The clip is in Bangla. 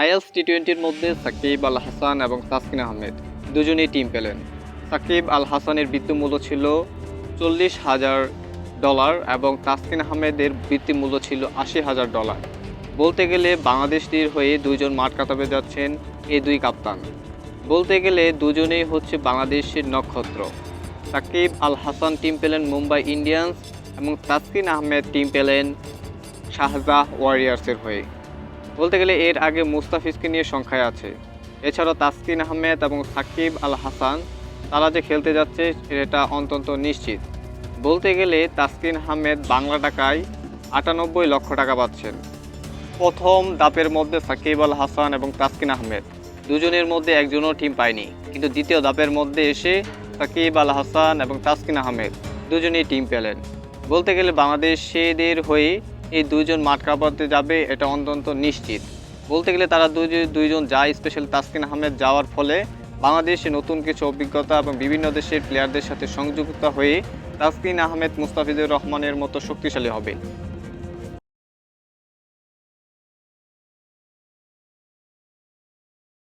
আইএলস টি টোয়েন্টির মধ্যে সাকিব আল হাসান এবং তাসকিন আহমেদ দুজনেই টিম পেলেন। সাকিব আল হাসানের বৃত্তিমূল্য ছিল চল্লিশ হাজার ডলার এবং তাসকিন আহমেদের বৃত্তিমূল্য ছিল আশি হাজার ডলার। বলতে গেলে বাংলাদেশটির হয়ে দুইজন মাঠ কাটাবে যাচ্ছেন এই দুই কাপ্তান। বলতে গেলে দুজনেই হচ্ছে বাংলাদেশের নক্ষত্র। সাকিব আল হাসান টিম পেলেন মুম্বাই ইন্ডিয়ান্স এবং তাসকিন আহমেদ টিম পেলেন শাহজাহ ওয়ারিয়ার্সের হয়ে। বলতে গেলে এর আগে মুস্তাফিজকে নিয়ে সংখ্যায় আছে। এছাড়াও তাসকিন আহমেদ এবং সাকিব আল হাসান তারা যে খেলতে যাচ্ছে সেটা অন্তত নিশ্চিত। বলতে গেলে তাসকিন আহমেদ বাংলা টাকায় আটানব্বই লক্ষ টাকা পাচ্ছেন। প্রথম দাপের মধ্যে সাকিব আল হাসান এবং তাসকিন আহমেদ। দুজনের মধ্যে একজনও টিম পায়নি। কিন্তু দ্বিতীয় দাপের মধ্যে এসে সাকিব আল হাসান এবং তাসকিন আহমেদ দুজনেই টিম পেলেন। বলতে গেলে বাংলাদেশের হয়ে এই দুইজন মাঠ কাঁপাতে যাবে, এটা অন্তত নিশ্চিত। বলতে গেলে তারা দুই- দুইজন যায় স্পেশাল তাসকিন আহমেদ যাওয়ার ফলে বাংলাদেশে নতুন কিছু অভিজ্ঞতা এবং বিভিন্ন দেশের প্লেয়ারদের সাথে সংযুক্ত হয়ে তাসকিন আহমেদ মুস্তাফিজুর রহমানের মতো শক্তিশালী হবে।